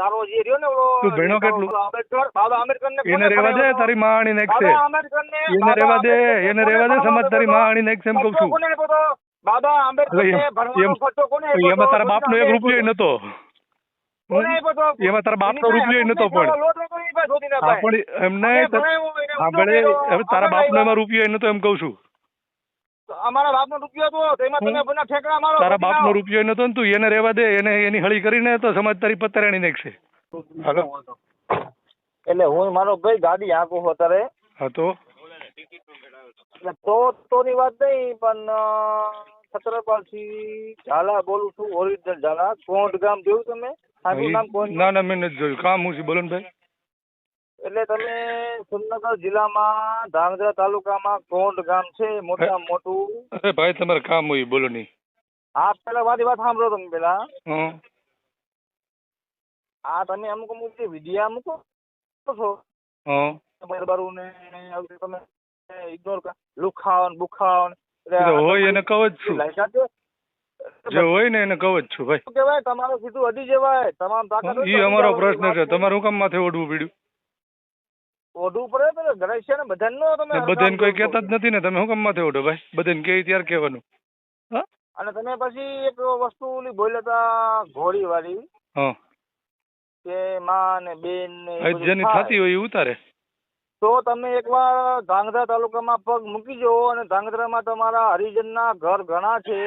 તારો જે રહ્યો ને તું ભણ્યો કેટલું? બાબા આંબેડકર ને એને રેવા દે તારી માં આણી નાખશે બાબા એને રેવા દે એને રેવા દે સમજ તારી માં આણી છે એમ કહું છું? બાબા આંબેડકર ને એમ- ભણવાનો એમ- કોને એમાં તારા બાપ નો એક રૂપિયો નતો? એમાં તારા બાપ નો રૂપિયો નતો પણ લોટ નતો એની પાસે શોધીને હા ભાઈ. પણ એમ અમે નહીં ભણાવ્યો એને હા ઊંધો ભલે કર્યો. હવે તારા બાપ નો એમાં રૂપિયો નતો એમ કઉ છું અમારા બાપનો રૂપિયો હતો એમાં તમે બધા ઠેકડા મારો તારા બાપનો રૂપિયો નતો ને તું એને રહેવા દે એને એની હળી કરીને તો સમાજ તારી પત્તરાણી નાખશે હાલો. એટલે હું મારો ભાઈ ગાડી આગો અત્યારે. હતો તો? તો તોની વાત નહીં પણ છત્રપાલથી ઝાલા બોલું છું ઓરિજિનલ ઝાલા કોટ ગામ જોયું તમે? ના ના મેં નથી જોયું. કામ હું છે? બોલો ને ભાઈ. એટલે તમે સુરનગર જિલ્લામાં ધાંગધ્રા તાલુકામાં કોંડ ગામ છે મોટા મોટું. અરે ભાઈ તમારે કામ હોય બોલો નહીં. આ પેલા મારી વાત સાંભળો તમે પેલા. હં આ તમે અમુક અમુક જે વિડિયા મૂકો છો. બરબરું ને તમે ઇગ્નોર લુખાવ ને બુખાવ ને હોય એને કહો જ છું. જે હોય ને એને કહો જ છું ભાઈ. શું કહેવાય? તમારું સીધું અડી જવાય. તમામ તાકાત એ અમારો પ્રશ્ન છે. તમારું હું કામ માથે ઓઢવું પડ્યું. ઓઢવું પડે તો ઘરે ને બધાને નો તમે બધાને કોઈ કહેતા જ નથી ને તમે શું કામ માથે ઓઢો ભાઈ? બધાને કહે ત્યારે કહેવાનું. હા? અને તમે પછી એક વસ્તુ ઓલી બોલ્યા હતા ઘોડી વાળી હા. કે માં ને બેન ને જેની થતી હોય એ ઉતારે. તો તમે એકવાર ધાંગધ્રા તાલુકામાં પગ મૂકી જો અને ધાંગધ્રામાં તમારા હરિજનના ઘર ઘણા છે.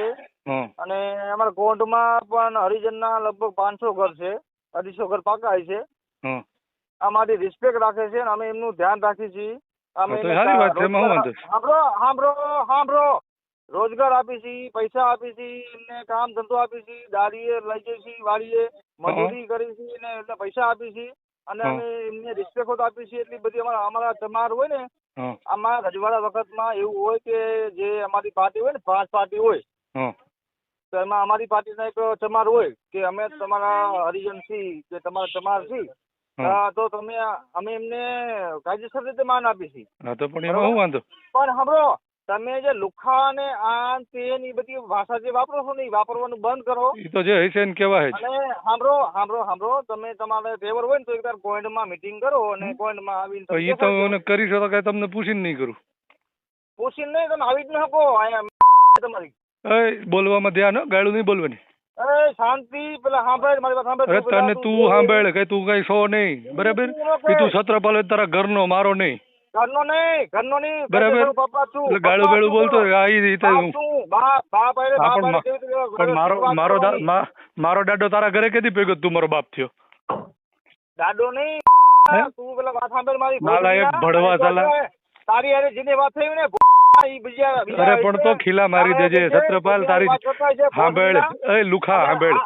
અને અમારા કોંઢમાં પણ હરિજનના લગભગ પાંચસો ઘર છે. અઢીસો ઘર પાકા છે. અમારી રિસ્પેક્ટ રાખે છે અને અમે એમનું ધ્યાન રાખીએ છીએ. અમે રોજગાર- વાંધો સાંભળો સાંભળો સાંભળો. રોજગાર આપી છીએ પૈસા આપી છીએ એમને કામ ધંધો આપી છીએ દાડીએ લઈ જઈએ છીએ વાડીએ મજૂરી કરી છીએ ને એટલે પૈસા આપી છીએ અને અમે એમને રિસ્પેક્ટ આપી છીએ એટલી બધી અમારા અમારા તમાર હોય ને આમાં રજવાડા વખતમાં એવું હોય કે જે અમારી પાર્ટી હોય ને પાંચ પાર્ટી હોય તો એમાં અમારી પાર્ટીના એક ચમાર હોય કે અમે તમારા હરિજન છીએ કે તમારા ચમાર છીએ તો તમે અમે એમને કાયદેસર રીતે માન આપીશી હા તો પણ એમાં શું વાંધો? પણ સાંભળો તમે જે લુખા ને આ તે ની બધી ભાષા જે વાપરો છો ને વાપરવાનું બંધ કરો. એ તો જે હશે ને કેવા હશે અને સાંભળો સાંભળો સાંભળો તમે તમારે ફેવર હોય ને તો એકવારમાં મીટિંગ કરો અને કોઈન્ડમાં આવીને તો એ તો. મને કરી શકો કે તમને પૂછીને નહીં કરું. પૂછીને નહીં તમે આવી જ ન શકો. અહીંયા તમારી એ બોલવામાં ધ્યાન ગાળું નહીં બોલવાની. અરે શાંતિ પેલા સાંભળ મારી વાત સાંભળ અરે તું તને તું સાંભળ કે તું કઈ છો નહીં. બરાબર? કે તું છત્રપાલ તારા ઘરનો મારો નહીં. ઘરનો નહીં ઘરનો નહીં. બરાબર. પપ્પા છું. એટલે ગાળું ગાળું બોલતો બોલો. આ રીતે હું. બાપ બાપ બાપ પણ મારો મારો મારો દાડો તારા ઘરે કેદી ભેગો તું મારો બાપ થયો? દાડો નહીં. તું પેલા વાત સાંભળ મારી નાલાયક ભોજનના. ભડવા સાલા. તારી હારે જેની વાત થઈ ને અરે પણ તો ખીલા મારી દેજે બીજા તારી સાંભળ એ લુખા સાંભળ.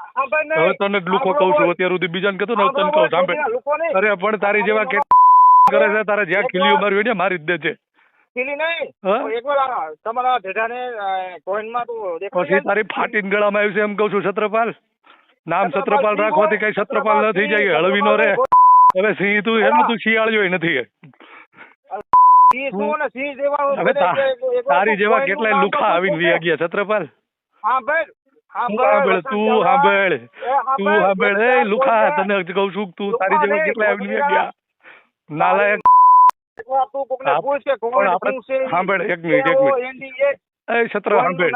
હવે તને લુખો કહું છું અત્યાર સુધી. બીજાને કહેતો ને તને કહું સાંભળ. અરે પણ તારી જેવા કે કરે છે તારે જ્યાં ખીલી હોય ને મારી જ દે છે ખીલી નહીં. હા? તો એકવાર આ તમારા ઢેઢાને અ, કોઈનમાં તું દેખાડી પછી તારી ફાટીને ગળામાં આવ્યું છે એમ કહું છું છત્રપાલ નામ છત્રપાલ રાખવાથી કઈ છત્રપાલ ન થઈ જાય હળવી નો રે. હવે સિંહ તું એમ તું શિયાળ્યો નથી સિંહ શું ને સિંહ જેવા હવે તારી જેવા કેટલાય લુખા આવીને. વી ગયા છત્રપાલ? સાંભળ તું સાંભળ તું સાંભળ એ તું સાંભળ એ લુખા તને કહું છું તું તારી જેવા કેટલાય આવીને વી ગયા. નાલાયક. સાંભળ, એક મિનિટ, એક મિનિટ. એ છત્ર સાંભળ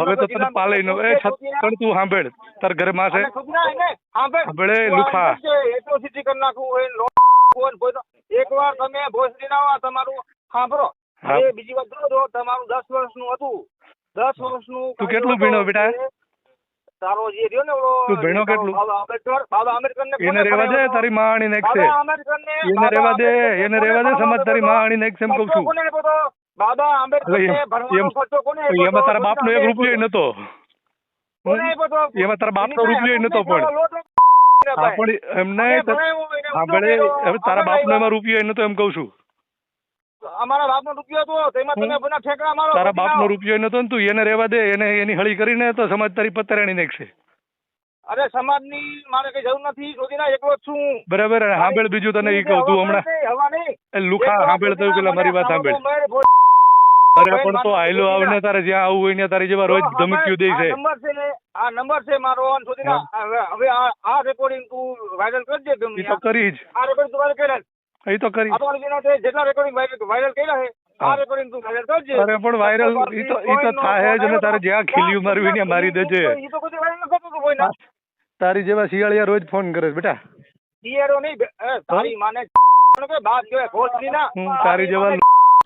હવે તો તને પાલય નો એ તું સાંભળ તાર ઘરે માં છે. સાંભળ. લુખા. આવી જશે, atrocity કરી નાખવું હોય, લો- હોય ને. કોઈનો- એકવાર તમે ભોસડી ના તમારું સાંભળો. એ બીજી વાત જોજો તમારું દસ વર્ષનું હતું. દસ વર્ષનું તું કેટલું ભીણો બેટા? તારો જે રહ્યો ને ઓલો તું ભીણો કેટલું? બાબા આંબેડકર બાબા આંબેડકર ને એને રેવા દે તારી માં આણી નાખશે બાબા એને રેવા દે એને રેવા દે સમજ તારી માં આણી નાખશે એમ કહું છું? બાબા આંબેડકરને ને ભણવાનો ખર્ચો કોને એમાં તારા તારા બાપનો એક રૂપિયો નતો એમાં તારા બાપ નો રૂપિયો નતો પણ. પણ એમ નહીં તો- હા ભલે હવે તારા બાપનો એમાં રૂપિયો નતો એમ કહું છું. અમારા બાપનો રૂપિયો હતો તેમાં તમે બધા ઠેકડા મારો તારા બાપનો. રૂપિયો નતો ને તું એને રેવા દે એને એની હળી કરીને તો સમાજ તારી પતરાણી નાખશે અરે સમાજની મારે કઈ જરૂર નથી રોજીના એકલો જ છું. બરાબર હાંભેળ બીજું તને ઈ કહું તું હમણાં. એ લુખા હાંભેળ થયું પેલા મારી વાત હાંભેળ અરે પણ તો આયલો આવને ને તારે જ્યાં આવવું હોય ને તારી જેવા રોજ ધમકીઓ દે છે. આ નંબર છે મારો અન સુધી હવે આ રેકોર્ડિંગ તું વાયરલ કરજે ગમે એ તો કરી જ. આ રેકોર્ડિંગ તું વાયરલ કર્યા એ તો કરી આ તો છે જેટલા રેકોર્ડિંગ વાયરલ કર્યા છે આ રેકોર્ડિંગ તું વાયરલ કરજે અરે પણ વાયરલ ઈ તો ઈ તો થાય જ ને તારે જ્યાં ખીલ્યું મારવી ને મારી દેજે. ઈ તો કોઈ વાયરલ કરતું કોઈ ના. તારી જેવા શિયાળિયા રોજ ફોન કરે છે બેટા. શિયાળો નહીં તારી માને બાપ કહેવાય ભોસડી ના તારી જેવા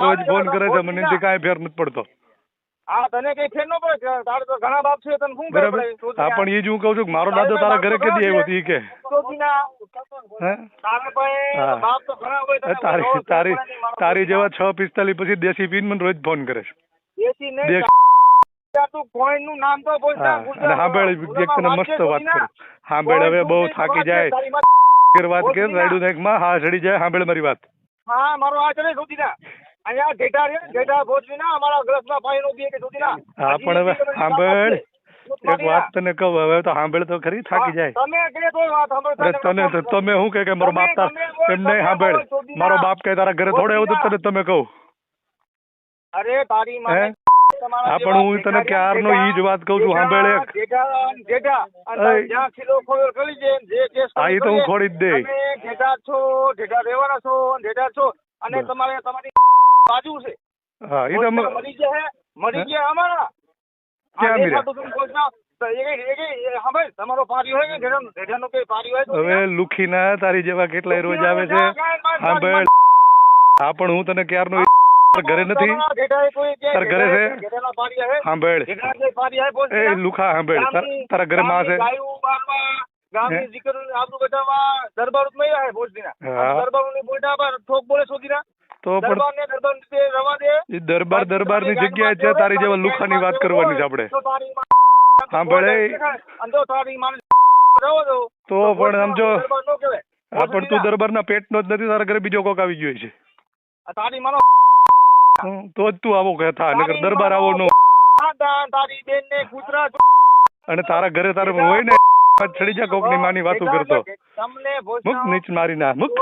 રોજ ફોન કરે છે મને કાંઈ ફેર નથી પડતો. હા તને કઈ ફેર ન પડે તારે તો ઘણા બાપ છે તને શું બરાબર. હા પણ એ જ હું કહું છું મારો દાદો તારા ઘરે કેદી આવ્યો હતો કે? તારે જેવા છ પિસ્તાલીસ પછી દેશી પીન મને રોજ ફોન કરે છે. મસ્ત વાત કરું. સાંભળ હવે બહુ થાકી જાય. વાત કે રાયડું માં હા ચડી જાય સાંભળ મારી વાત. હા મારો આ ચડે સુધીના અહીંયા ઘેટા રે ઘેટા ભોજવીના અમારા ગ્લાસમાં પાણી નું પીએ કે સુધીના હા પણ હવે સાંભળ એક વાત તને કહું હવે તો સાંભળ તો ખરી થાકી જાય. તમે કહે તો વાત સાંભળ તને તો તમે શું કે કે મારો બાપ તાર એમ નહીં સાંભળ. મારો બાપ કે તારા ઘરે થોડે એવું તને તમે કહું. અરે તારી હે? પણ હું તને ક્યારનો ઈ જ વાત કહું છું સાંભળ એક. હા, એ તો હું ખોડી જ દે છો છો છો અને તમારે તમારી બાજુ છે. હા એ તો મ- મરી ગયા મરી? ગયા અમારા. ક્યાં મર્યા? તમે હવે લુખીના તારી જેવા કેટલાય રોજ આવે છે. સાંભળ હા પણ હું તને ક્યારનો ઘરે નથી? તારા ઘરે છે? સાંભળ એ લુખા સાંભળ તારા ઘરે માં છે. ગામની આબરૂ બચાવવા દરબાર થોક મળ્યા હે. આ દરબારોની બોલતા ઠોક બોલે. તો પણ દરબાર દરબારની જગ્યાએ છે તારી જેવા લુખાની વાત કરવાની છે આપણે. હા સાંભળ. તો પણ સમજો નો. હા પણ તું દરબાર ના પેટ નો જ નથી તારા ઘરે બીજો કોક આવી ગયો છે. તો જ તું આવો કે થા નકર દરબાર આવો નો. ને અને તારા ઘરે તારે હોય ને ચડી જા કોકની માની વાતો કરતો. મુક નીચ મારી ના મુક